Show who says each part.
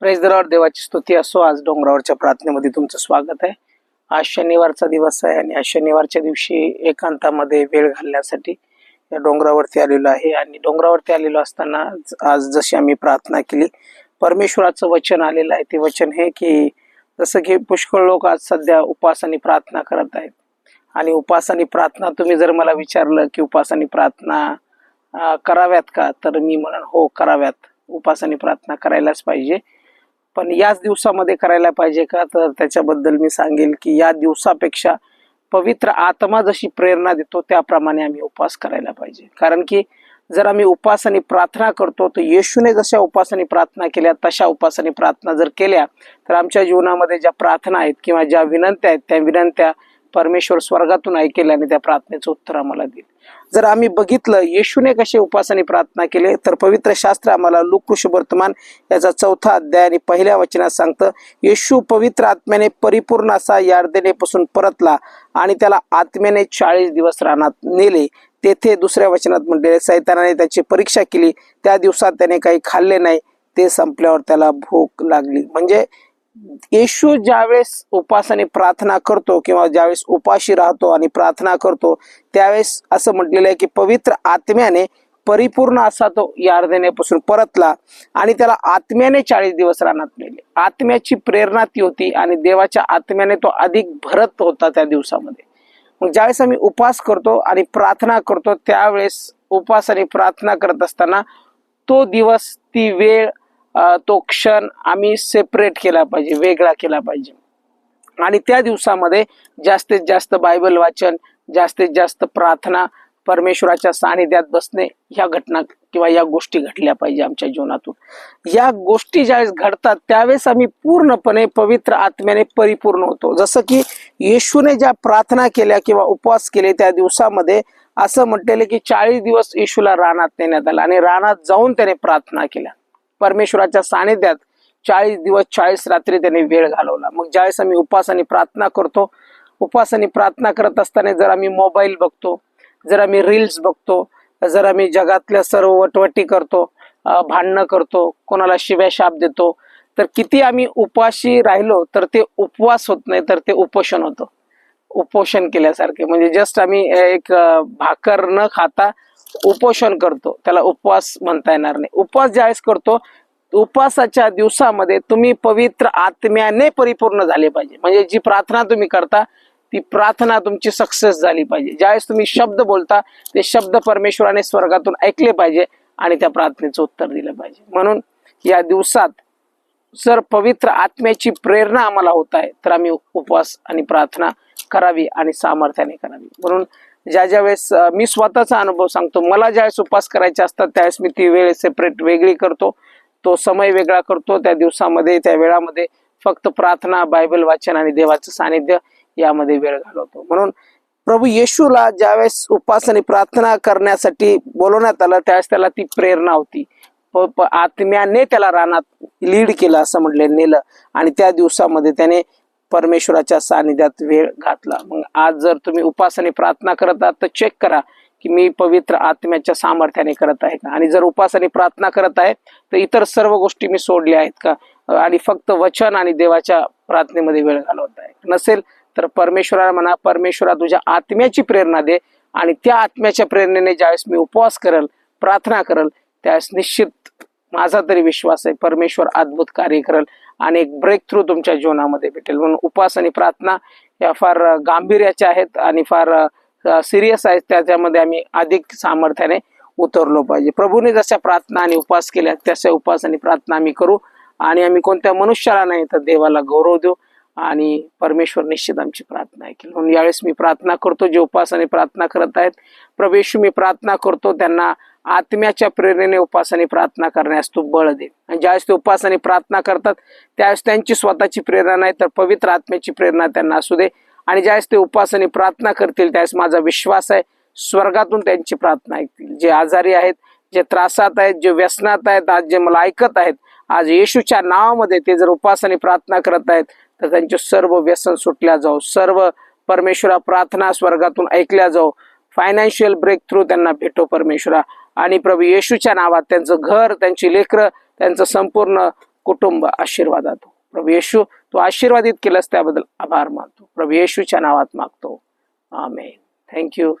Speaker 1: Press दरावर देवाची स्तुती असो. आज डोंगरावरच्या प्रार्थनेमध्ये तुमचं स्वागत आहे. आज शनिवारचा दिवस आहे आणि आज शनिवारच्या दिवशी एकांतामध्ये वेळ घालण्यासाठी या डोंगरावरती आलेलो आहे. आणि डोंगरावरती आलेलो असताना आज- जशी आम्ही प्रार्थना केली परमेश्वराचं वचन आलेलं आहे. ते वचन हे की जसं की पुष्कळ लोक आज सध्या उपास आणि प्रार्थना करत आहेत. आणि उपास आणि प्रार्थना तुम्ही जर मला विचारलं की उपास आणि प्रार्थना कराव्यात का? तर मी म्हणून हो कराव्यात. उपास आणि प्रार्थना करायलाच पाहिजे. पण याच दिवसामध्ये करायला पाहिजे का? तर त्याच्याबद्दल मी सांगेल की या दिवसापेक्षा पवित्र आत्मा जशी प्रेरणा देतो त्याप्रमाणे आम्ही उपास करायला पाहिजे. कारण की जर आम्ही उपास आणि प्रार्थना करतो तर येशूने जशा उपास आणि प्रार्थना केल्या तशा उपास आणि प्रार्थना जर केल्या तर आमच्या जीवनामध्ये ज्या प्रार्थना आहेत किंवा ज्या विनंत्या आहेत त्या विनंत्या परमेश्वर स्वर्गातून ऐकेल आणि त्या प्रार्थनेचं उत्तर आम्हाला देईल. जर आम्ही बघितलं येशूने कसे उपासाने प्रार्थना केले तर पवित्र शास्त्र आम्हाला लुकृष वर्तमान याचा चौथा अध्याय आणि पहिल्या वचनात सांगतं येशू पवित्र आत्म्याने परिपूर्ण असा यार्देनेपासून परतला आणि त्याला आत्म्याने चाळीस दिवस रानात नेले. तेथे दुसऱ्या वचनात म्हटले सैतानाने त्याची परीक्षा केली त्या दिवसात त्याने काही खाल्ले नाही ते संपल्यावर त्याला भूक लागली. म्हणजे येशू ज्यावेळेस उपासाने प्रार्थना करतो किंवा ज्यावेळेस उपाशी राहतो आणि प्रार्थना करतो त्यावेळेस असं म्हटलेलं आहे की पवित्र आत्म्याने परिपूर्ण असा तो यार्देनेपासून परतला आणि त्याला आत्म्याने चाळीस दिवस रानात नेले. आत्म्याची प्रेरणा ती होती आणि देवाच्या आत्म्याने तो अधिक भरत होता त्या दिवसामध्ये. मग ज्यावेळेस आम्ही उपास करतो आणि प्रार्थना करतो त्यावेळेस उपास आणि प्रार्थना करत असताना तो दिवस ती वेळ तो क्षण आम्ही सेपरेट केला पाहिजे वेगळा केला पाहिजे. आणि त्या दिवसामध्ये जास्तीत जास्त बायबल वाचन जास्तीत जास्त प्रार्थना परमेश्वराच्या सानिध्यात बसणे ह्या घटना किंवा या गोष्टी घडल्या पाहिजे आमच्या जीवनातून. या गोष्टी ज्यावेळेस घडतात त्यावेळेस आम्ही पूर्णपणे पवित्र आत्म्याने परिपूर्ण होतो. जसं की येशूने ज्या प्रार्थना केल्या किंवा उपवास केले त्या दिवसामध्ये असं म्हटलेलं की चाळीस दिवस येशूला रानात नेण्यात आला आणि रानात जाऊन त्याने प्रार्थना केल्या. परमेश्वराच्या सानिध्यात चाळीस दिवस चाळीस रात्री त्याने वेळ घालवला. मग ज्यावेळेस आम्ही उपास आणि प्रार्थना करतो उपास आणि प्रार्थना करत असताना जर आम्ही मोबाईल बघतो जर आम्ही रील्स बघतो जर आम्ही जगातल्या सर्व वटवटी करतो भांडणं करतो कोणाला शिव्या शाप देतो तर किती आम्ही उपाशी राहिलो तर ते उपवास होत नाही तर ते उपोषण होतं. उपोषण केल्यासारखे. म्हणजे जस्ट आम्ही एक भाकर न खाता उपोषण करतो. त्याला उपवास म्हणता येणार नाही. उपवास ज्यावेळेस करतो उपवासाच्या दिवसामध्ये तुम्ही पवित्र आत्म्याने परिपूर्ण झाले पाहिजे. म्हणजे जी प्रार्थना तुम्ही करता ती प्रार्थना तुमची सक्सेस झाली पाहिजे. ज्यावेळेस तुम्ही शब्द बोलता ते शब्द परमेश्वराने स्वर्गातून ऐकले पाहिजे आणि त्या प्रार्थनेचं उत्तर दिलं पाहिजे. म्हणून या दिवसात जर पवित्र आत्म्याची प्रेरणा आम्हाला होत आहे तर आम्ही उपवास आणि प्रार्थना करावी आणि सामर्थ्याने करावी. म्हणून ज्या ज्या वेळेस मी स्वतःचा अनुभव सांगतो मला ज्यावेळेस उपास करायचे असतात त्यावेळेस मी ती वेळ सेपरेट वेगळी करतो. तो समय वेगळा करतो त्या दिवसामध्ये त्या वेळामध्ये फक्त प्रार्थना बायबल वाचन आणि देवाचं सानिध्य यामध्ये वेळ घालवतो. म्हणून प्रभू येशूला ज्यावेळेस उपास आणि प्रार्थना करण्यासाठी बोलवण्यात आलं त्यावेळेस त्याला ती प्रेरणा होती. प- आत्म्याने त्याला रानात लीड केलं असं म्हटलं नेलं. आणि त्या दिवसामध्ये त्याने परमेश्वराच्या सानिध्यात वेळ घातला. मग आज जर तुम्ही उपासने प्रार्थना करत आहात तर चेक करा की मी पवित्र आत्म्याच्या सामर्थ्याने करत आहे का? आणि जर उपासने प्रार्थना करत आहे तर इतर सर्व गोष्टी मी सोडल्या आहेत का? आणि फक्त वचन आणि देवाच्या प्रार्थनेमध्ये वेळ घालवत आहे. नसेल तर परमेश्वराला म्हणा परमेश्वरा तुझ्या आत्म्याची प्रेरणा दे आणि त्या आत्म्याच्या प्रेरणेने ज्यावेळेस मी उपवास करल प्रार्थना करल त्यावेळेस निश्चित माझा तरी विश्वास आहे परमेश्वर अद्भुत कार्य करल. आणि एक ब्रेक थ्रू तुमच्या जीवनामध्ये भेटेल. म्हणून उपवास आणि प्रार्थना या फार गांभीर्याच्या आहेत आणि फार सिरियस आहेत. त्याच्यामध्ये आम्ही अधिक सामर्थ्याने उतरलो पाहिजे. प्रभूने जशा प्रार्थना आणि उपवास केल्या तशा उपवास आणि प्रार्थना आम्ही करू. आणि आम्ही कोणत्या मनुष्याला नाही तर देवाला गौरव देऊ. आणि परमेश्वर निश्चित आमची प्रार्थना ऐकेल. म्हणून यावेळेस मी प्रार्थना करतो. जे उपास आणि प्रार्थना करत आहेत प्रभेशू मी प्रार्थना करतो. त्यांना आत्म्याच्या प्रेरणेने उपास प्रार्थना करण्यास तू बळ दे. आणि ज्यावेळेस ते उपास प्रार्थना करतात त्यावेळेस त्यांची स्वतःची प्रेरणा नाही तर पवित्र आत्म्याची प्रेरणा त्यांना असू दे. आणि ज्यावेळेस ते उपासने प्रार्थना करतील त्यावेळेस माझा विश्वास आहे स्वर्गातून त्यांची प्रार्थना ऐकतील. जे आजारी आहेत जे त्रासात आहेत जे व्यसनात आहेत आज जे मला ऐकत आहेत आज येशूच्या नावामध्ये ते जर उपासने प्रार्थना करत आहेत तर त्यांचे सर्व व्यसन सुटल्या जाऊ. सर्व परमेश्वरा प्रार्थना स्वर्गातून ऐकल्या जाऊ. फायनान्शियल ब्रेक थ्रू त्यांना भेटो परमेश्वरा. आणि प्रभू येशूच्या नावात त्यांचं घर त्यांची लेकरं त्यांचं संपूर्ण कुटुंब आशीर्वादात हो. प्रभू येशू तू आशीर्वादित केलंस त्याबद्दल आभार मानतो. प्रभू येशूच्या नावात मागतो. आमेन. थँक्यू